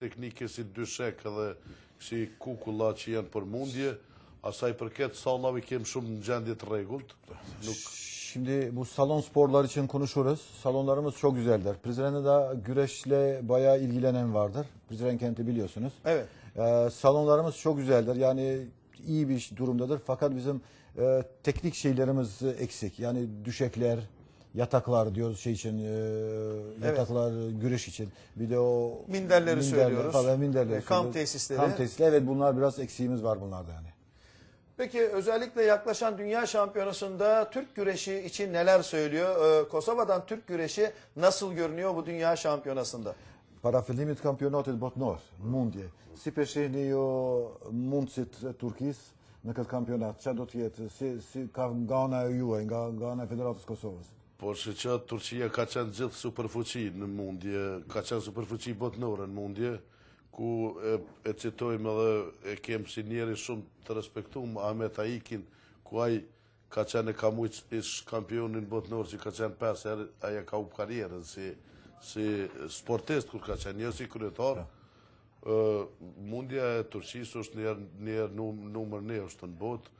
teknike si dyshek edhe si kukulla që janë për mundje, asaj përket sallave kem shumë në gjendje të rregullt. Nuk Şimdi bu salon sporlar için konuşuruz. Salonlarımız çok güzeldir. Prizren'de güreşle bayağı ilgilenen vardır. Prizren kenti biliyorsunuz. Evet. Ee, salonlarımız çok güzeldir. Yani iyi bir durumdadır. Fakat bizim e, teknik şeylerimiz eksik. Yani düşekler, yataklar diyoruz şey için, e, yataklar güreş için. Bir de o Minderleri söylüyoruz. Falan, minderleri E, kamp söylüyoruz. tesisleri. Kamp tesisleri. Evet bunlar biraz eksiğimiz var bunlarda yani. Peki özellikle yaklaşan Dünya Şampiyonası'nda Türk güreşi için neler söylüyor? Ee, Kosova'dan Türk güreşi nasıl görünüyor bu Dünya Şampiyonası'nda? Para fillimit kampionatit botnor, mundje, si peshihni jo mundësit e Turkisë në këtë kampionat, çfarë do të jetë, si, si ka nga ana e juaj, nga, nga ana e Federatës Kosovës? Po që që Turqia ka qenë gjithë superfuqi në mundje, ka qenë superfuqi botnore në mundje, ku e, e citojmë edhe e kem si njeri shumë të respektum Ahmet Aikin, ku ai ka qenë e ka mujtë ish kampionin botnor që ka qenë 5 herë, aja ka u karierën si, si sportist kur ka qenë, jo si kryetar. Ë, mundja e Turqisë është njerë, njerë num, numër një është në botë,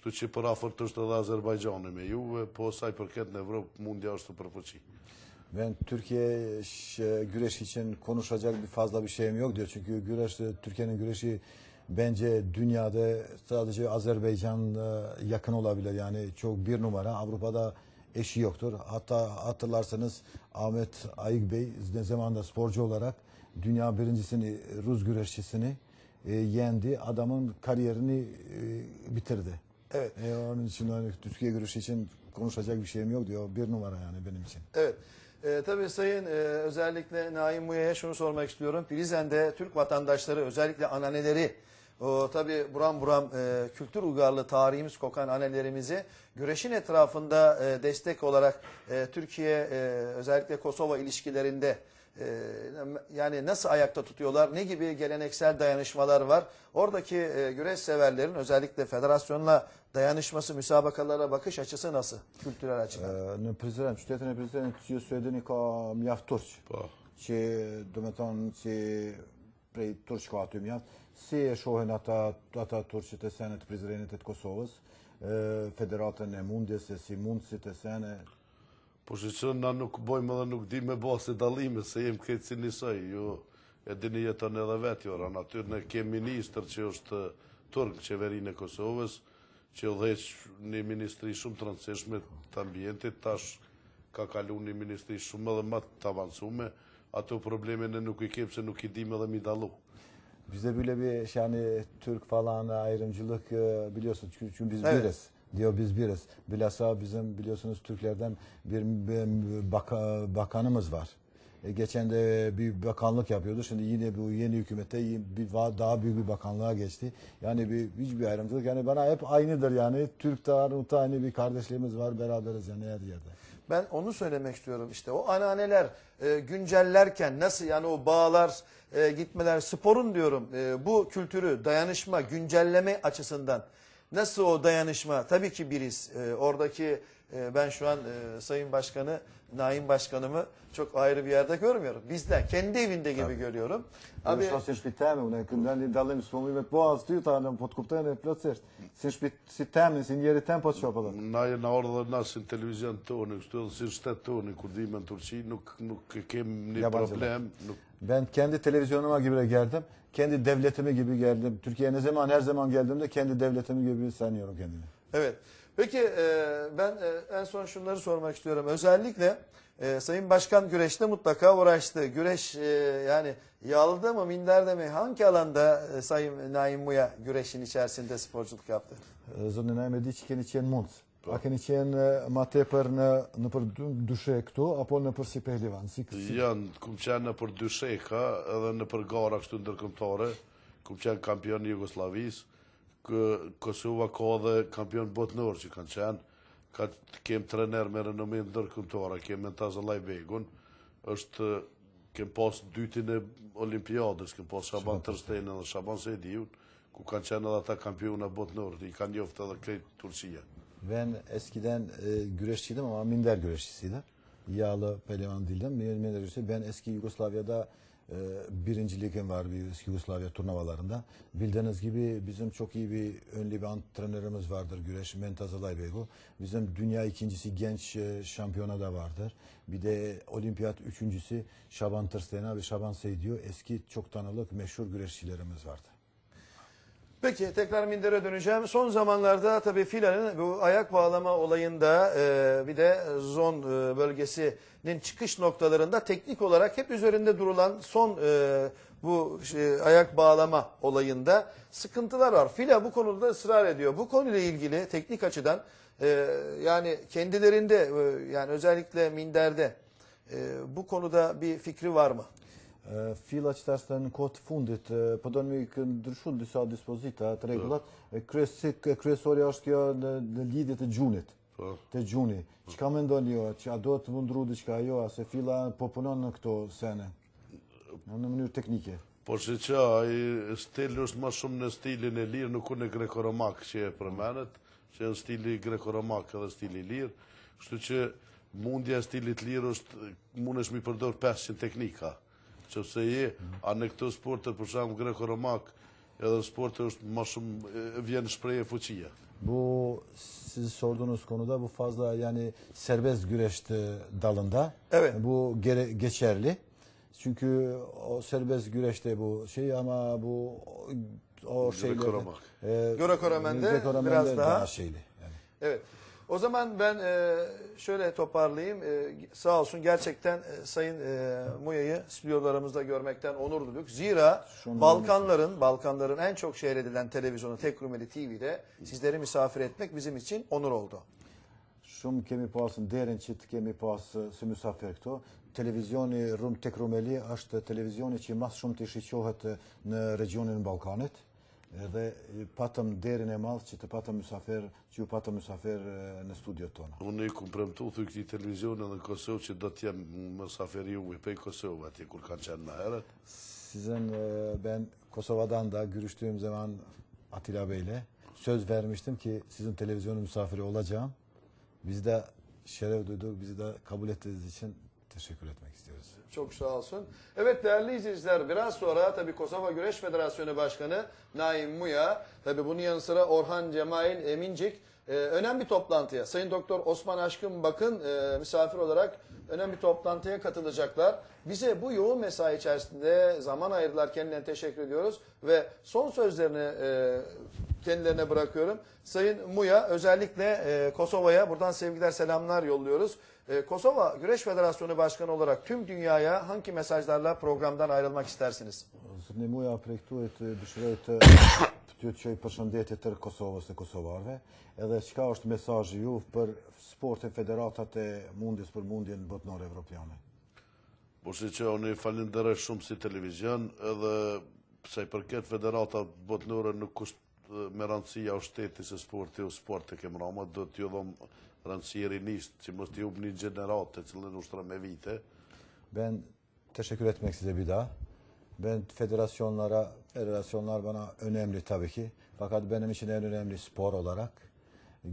Kështu që për afërt është edhe Azerbajxhani me juve, po saj përket në Evropë mundja është superfuqi. Ben Türkiye güreş için konuşacak bir fazla bir şeyim yok diyor. Çünkü güreş Türkiye'nin güreşi bence dünyada sadece Azerbaycan e, yakın olabilir. Yani çok bir numara. Avrupa'da eşi yoktur. Hatta hatırlarsanız Ahmet Ayık Bey ne zamanda sporcu olarak dünya birincisini Rus güreşçisini e, yendi. Adamın kariyerini e, bitirdi. Evet. E, onun için hani Türkiye güreşi için konuşacak bir şeyim yok diyor. Bir numara yani benim için. Evet. Ee, tabii Sayın e, özellikle Naim Muya'ya şunu sormak istiyorum. Prizren'de Türk vatandaşları özellikle ananeleri o tabii buram buram e, kültür uygarlığı tarihimiz kokan annelerimizi güreşin etrafında e, destek olarak e, Türkiye e, özellikle Kosova ilişkilerinde e, yani nasıl ayakta tutuyorlar? Ne gibi geleneksel dayanışmalar var? Oradaki e, güreş severlerin özellikle federasyonla dayanışması, müsabakalara bakış açısı nasıl? Kültürel açıdan. Në Prizren, qytetin e Prizrenit që Suedini ka mjaft turq, Po. që do me thonë që prej turq ka aty mjaft. Si e shohin ata, ata turqit e sene të Prizrenit e të Kosovës, e, federatën e mundjes, e si mundësit e sene, Po që që na nuk bojmë edhe nuk di me bo se dalime, se jem këtë si njësoj, ju e dini jetën edhe vetë jo, ranë aty ne kemi ministër që është turk në qeverinë e Kosovës, që dheq një ministri shumë të rëndësishme të ambientit, tash ka kalu një ministri shumë edhe më të avancume, ato probleme ne nuk i kemë se nuk i dim edhe mi dalu. Bizde böyle bir yani Türk falan ayrımcılık e, biliyorsunuz çünkü, çünkü biz Evet. biriz. Diyor biz biriz. Bilhassa bizim biliyorsunuz Türklerden bir, baka- bakanımız var. E, geçen de bir bakanlık yapıyordu. Şimdi yine bu yeni hükümette bir daha büyük bir bakanlığa geçti. Yani bir hiçbir ayrımcılık. Yani bana hep aynıdır yani. Türk de Arnavut da aynı bir kardeşliğimiz var. Beraberiz yani her yerde. Ben onu söylemek istiyorum işte o ananeler e, güncellerken nasıl yani o bağlar e, gitmeler sporun diyorum e, bu kültürü dayanışma güncelleme açısından nasıl o dayanışma tabii ki biriz E, oradaki e, ben şu an e, Sayın Başkanı Naim Başkanımı çok ayrı bir yerde görmüyorum bizden kendi evinde gibi görüyorum. Abi, Abi Abi si në shtëpi teme, unë e këndani dallim së me të boas ty, ta në po të kuptojnë e plotësisht. Si në shtëpi si temin, si njeri tem po të shoh edhe. Na jena orë dhe na si në televizion tonë, kështu edhe si në shtetë tonë, kur dhime në Turqi, nuk, nuk e kem një problem, nuk Ben kendi televizyonuma gibi geldim. Kendi devletimi gibi geldim. Türkiye'ye ne zaman her zaman geldiğimde kendi devletimi gibi sanıyorum kendimi. Evet. Peki e, ben e, en son şunları sormak istiyorum. Özellikle e, Sayın Başkan güreşte mutlaka uğraştı. Güreş e, yani yağlıda mı minderde mi hangi alanda e, Sayın Naim Muya güreşin içerisinde sporculuk yaptı? Zonë na me di që mundës. A keni qenë ma tepër në në për dy- dyshe këtu apo në për si pehlivan? Si, si Janë, kum qenë në për dy sheka, edhe në për gara kështu ndërkëmtare, kum qenë kampion Jugoslavis, kë, Kosova ka edhe kampion botnor që kanë qenë, ka kem trener me renomin ndërkëmtare, kem me Tazalaj Begun, është kem pas dytin e olimpiadës, kem pas Shaban Tërstejnë dhe Shaban Sediun, ku kanë qenë edhe ata kampiona botnor, i kanë njoftë edhe krejt Turqia. Ben eskiden e, güreşçiydim ama minder güreşçisiydim. Yağlı pehlivan değildim. Minder güreşçisi. Ben eski Yugoslavya'da e, birinci var bir eski Yugoslavya turnuvalarında. Bildiğiniz gibi bizim çok iyi bir önlü bir antrenörümüz vardır güreş Mentaz Alaybegu. Bizim dünya ikincisi genç e, şampiyona da vardır. Bir de olimpiyat üçüncüsü Şaban Tırstena ve Şaban Seydiyo eski çok tanılık meşhur güreşçilerimiz vardı. Peki tekrar mindere döneceğim. Son zamanlarda tabii filanın bu ayak bağlama olayında e, bir de zon e, bölgesinin çıkış noktalarında teknik olarak hep üzerinde durulan son e, bu şey, ayak bağlama olayında sıkıntılar var. Fila bu konuda ısrar ediyor. Bu konuyla ilgili teknik açıdan e, yani kendilerinde e, yani özellikle minderde e, bu konuda bir fikri var mı? Fila që të në kohë të fundit, po do në ndryshu disa dispozita të rregullat. Eh, kryesik- Kryesorja është kjo në, në lidhje të gjunit. Po. Të gjuni. Çka mendoni ju? Që a do të mundru diçka jo, a se fila po punon në këto sene? Në mënyrë teknike. Po që që ai stili është më shumë në stilin e lirë, nuk unë e greko-romak që e përmenet, që në stili greko-romak edhe stili lirë. Kështu që mundja stilit lirë është, mund është mi përdor 500 teknika. Që se je, a në këto sportet, për shumë greko-romak, edhe sportet është më shumë, e, vjen shpreje fuqia. Bu siz sorduğunuz konuda bu fazla yani serbest güreş e, dalında. Evet. Bu gere- geçerli. Çünkü o serbest güreşte bu şey ama bu o şeylerde Greco-Roman. e, Greco-Roman'de Greco-Roman'de biraz daha- şeyli. Yani. Evet. O zaman ben e, şöyle toparlayayım. E, sağ olsun gerçekten e, Sayın e, Muya'yı stüdyolarımızda görmekten onur duyduk. Zira Şunu Balkanların, Balkanların en çok seyredilen televizyonu Tek Rumeli TV'de sizleri misafir etmek bizim için onur oldu. Shumë kemi pas nderin që të kemi pas si mysafir këto. Televizioni Rum Tek Rumeli është televizioni që mas shumë të shiqohet eh, në regionin e Edhe eh, patëm nderin e madh që të patëm mysafir, që ju patëm mysafir eh, në studiot tona. Unë i kum premtu thuj këti televizion edhe në Kosovë që do t'jem më saferi u i pej Kosovë atje kur kanë qenë në herët. Sizin e, ben Kosova'dan da görüştüğüm zaman Atilla Bey'le söz vermiştim ki sizin televizyonun misafiri olacağım. Biz de şeref duyduk, bizi de kabul ettiğiniz için teşekkür etmek istiyoruz. Çok sağ olsun. Evet değerli izleyiciler biraz sonra tabii Kosova Güreş Federasyonu Başkanı Naim Muya, tabii bunun yanı sıra Orhan Cemail Emincik e, önemli toplantıya Sayın Doktor Osman Aşkın Bakın e, misafir olarak önemli bir toplantıya katılacaklar. Bize bu yoğun mesai içerisinde zaman ayırdılar. Kendilerine teşekkür ediyoruz ve son sözlerini e, kendilerine bırakıyorum. Sayın Muya özellikle e, Kosova'ya buradan sevgiler selamlar yolluyoruz. E, Kosova Güreş Federasyonu Başkanı olarak tüm dünyaya hangi mesajlarla programdan ayrılmak istersiniz? Këtu e të dëshiroj të të çoj përshëndetje tërë Kosovës dhe kosovarëve, edhe çka është mesazhi ju për sport e federatat e mundjes për mundjen botnore evropiane. Po si që unë i falenderoj shumë si televizion edhe sa i përket federata botnore nuk është me rëndësia o shteti se sporti o sport e kemë rama, do t'ju dhom rëndësi e rinisht, që mos t'ju një gjenerat të cilën ushtra me vite. Ben teşekkür etmek size bir daha. Ben federasyonlara, federasyonlar bana önemli tabii ki. Fakat benim için en önemli spor olarak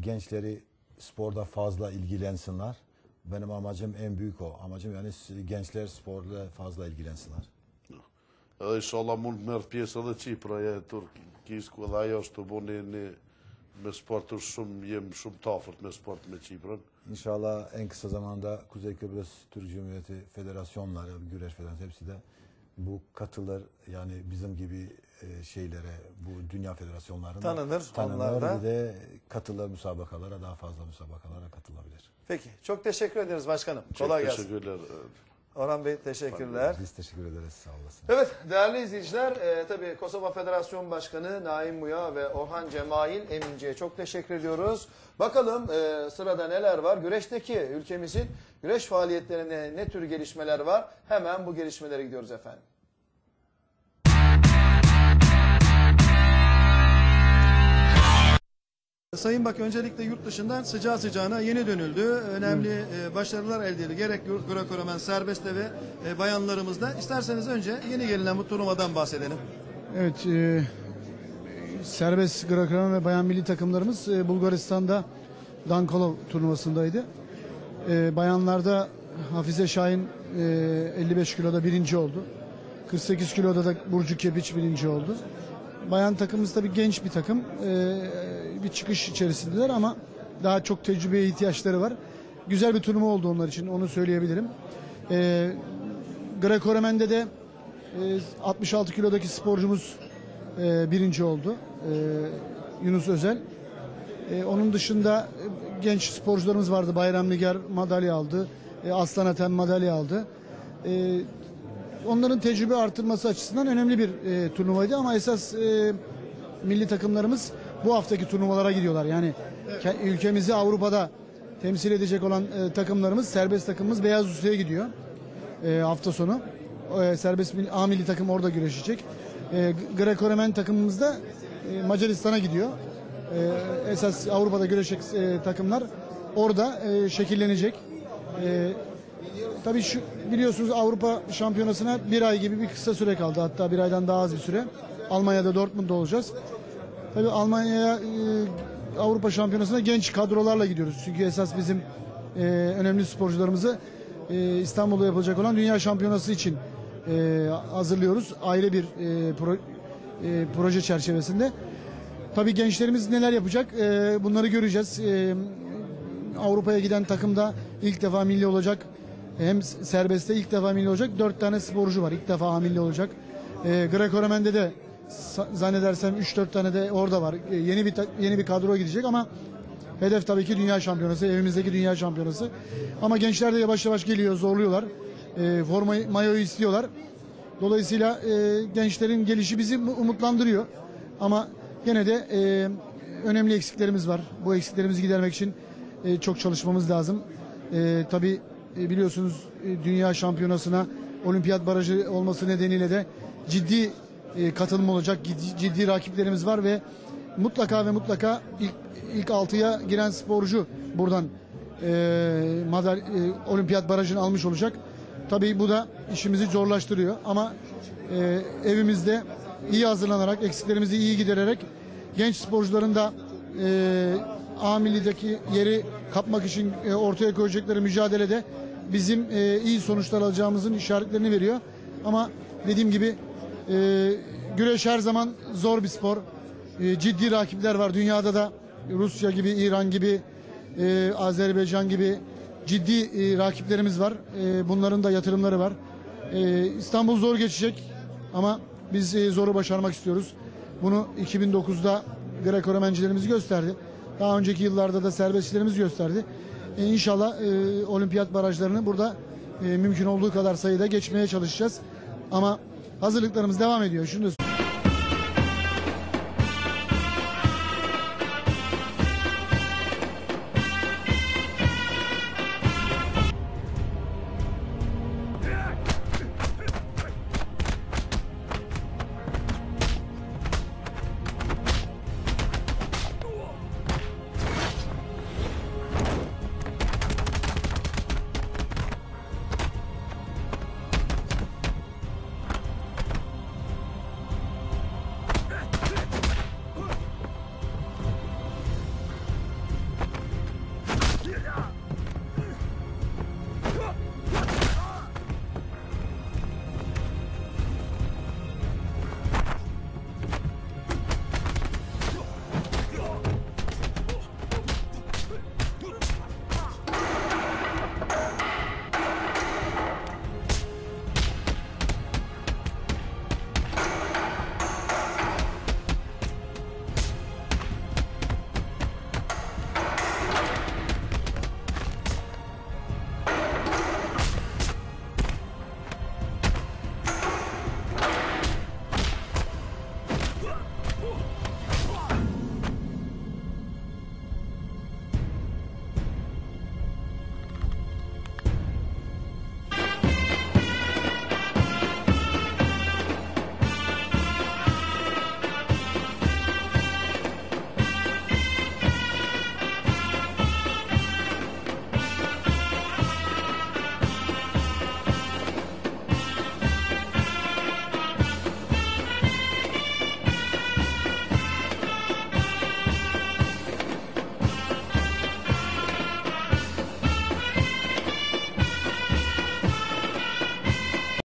gençleri sporda fazla ilgilensinler. Benim amacım en büyük o. Amacım yani gençler sporla fazla ilgilensinler. İnshallah mund të merr pjesë edhe Çipraja e Turkisë ku edhe ajo është të boni një me sport është shumë jem shumë të afërt me sport me Çiprën. İnşallah en kısa zamanda Kuzey Kıbrıs Türk Cumhuriyeti federasyonları, güreş federasyonu hepsi de bu katılır. Yani bizim gibi e, şeylere, bu dünya federasyonlarına Tanınır, onlar tanınır. da. Bir de katılır müsabakalara, daha fazla müsabakalara katılabilir. Peki çok teşekkür ederiz başkanım. Kolay Çok gelsin. teşekkürler. Orhan Bey teşekkürler. Biz teşekkür ederiz, sağ olasın. Evet değerli izleyiciler e, tabii Kosova Federasyon Başkanı Naim Muya ve Orhan Cemail Emince'ye çok teşekkür ediyoruz. Bakalım e, sırada neler var? Güreşteki ülkemizin güreş faaliyetlerinde ne tür gelişmeler var? Hemen bu gelişmelere gidiyoruz efendim. Sayın Bak öncelikle yurt dışından sıcağı sıcağına yeni dönüldü. Önemli e, başarılar elde edildi. Gerek Greco-Roman serbestte ve e, bayanlarımızda. İsterseniz önce yeni gelinen bu turnuvadan bahsedelim. Evet, e, serbest Greco ve bayan milli takımlarımız e, Bulgaristan'da Dankolov turnuvasındaydı. E, bayanlarda Hafize Şahin e, 55 kiloda birinci oldu. 48 kiloda da Burcu Kepiç birinci oldu. Bayan takımımız tabii genç bir takım. Ee, bir çıkış içerisindeler ama daha çok tecrübeye ihtiyaçları var. Güzel bir turnuva oldu onlar için onu söyleyebilirim. Ee, Greco-Romen'de de e, 66 kilodaki sporcumuz e, birinci oldu. E, Yunus Özel. E, onun dışında e, genç sporcularımız vardı. Bayram Nigar madalya aldı. E, Aslan Atem madalya aldı. E, onların tecrübe artırması açısından önemli bir e, turnuvaydı ama esas e, milli takımlarımız bu haftaki turnuvalara gidiyorlar. Yani ke- ülkemizi Avrupa'da temsil edecek olan e, takımlarımız, serbest takımımız Beyaz Rusya'ya gidiyor e, hafta sonu. E, serbest A milli takım orada güreşecek. E, Greco-Romen takımımız da e, Macaristan'a gidiyor. E, esas Avrupa'da güreşecek e, takımlar orada e, şekillenecek. E, tabii şu biliyorsunuz Avrupa Şampiyonası'na bir ay gibi bir kısa süre kaldı. Hatta bir aydan daha az bir süre. Almanya'da Dortmund'da olacağız. Tabii Almanya'ya e, Avrupa Şampiyonası'na genç kadrolarla gidiyoruz. Çünkü esas bizim e, önemli sporcularımızı e, İstanbul'da yapılacak olan Dünya Şampiyonası için e, hazırlıyoruz. Ayrı bir e, pro- e, proje çerçevesinde. Tabii gençlerimiz neler yapacak e, bunları göreceğiz. E, Avrupa'ya giden takımda ilk defa milli olacak. Hem serbestte ilk defa milli olacak. Dört tane sporcu var. İlk defa milli olacak. E, Greco-Romen'de de sa- zannedersem 3-4 tane de orada var. E, yeni bir yeni bir kadro gidecek ama hedef tabii ki dünya şampiyonası. Evimizdeki dünya şampiyonası. Ama gençler de yavaş yavaş geliyor, zorluyorlar. E, formayı, mayoyu istiyorlar. Dolayısıyla e, gençlerin gelişi bizi mu- umutlandırıyor. Ama gene de e, önemli eksiklerimiz var. Bu eksiklerimizi gidermek için e, çok çalışmamız lazım. E, tabii e, biliyorsunuz e, dünya şampiyonasına olimpiyat barajı olması nedeniyle de ciddi e, katılım olacak. Ciddi, ciddi rakiplerimiz var ve mutlaka ve mutlaka ilk, ilk altıya giren sporcu buradan e, madal, e, olimpiyat barajını almış olacak. Tabii bu da işimizi zorlaştırıyor ama e, evimizde iyi hazırlanarak, eksiklerimizi iyi gidererek genç sporcuların da e, A millideki yeri kapmak için e, ortaya koyacakları mücadelede bizim e, iyi sonuçlar alacağımızın işaretlerini veriyor. Ama dediğim gibi e, güreş her zaman zor bir spor. E, ciddi rakipler var. Dünyada da Rusya gibi, İran gibi, e, Azerbaycan gibi ciddi e, rakiplerimiz var. E, bunların da yatırımları var. E, İstanbul zor geçecek ama biz e, zoru başarmak istiyoruz. Bunu 2009'da Greco-Romencilerimiz gösterdi. Daha önceki yıllarda da serbestçilerimiz gösterdi. E, inşallah e, olimpiyat barajlarını burada e, mümkün olduğu kadar sayıda geçmeye çalışacağız. Ama hazırlıklarımız devam ediyor. Şunu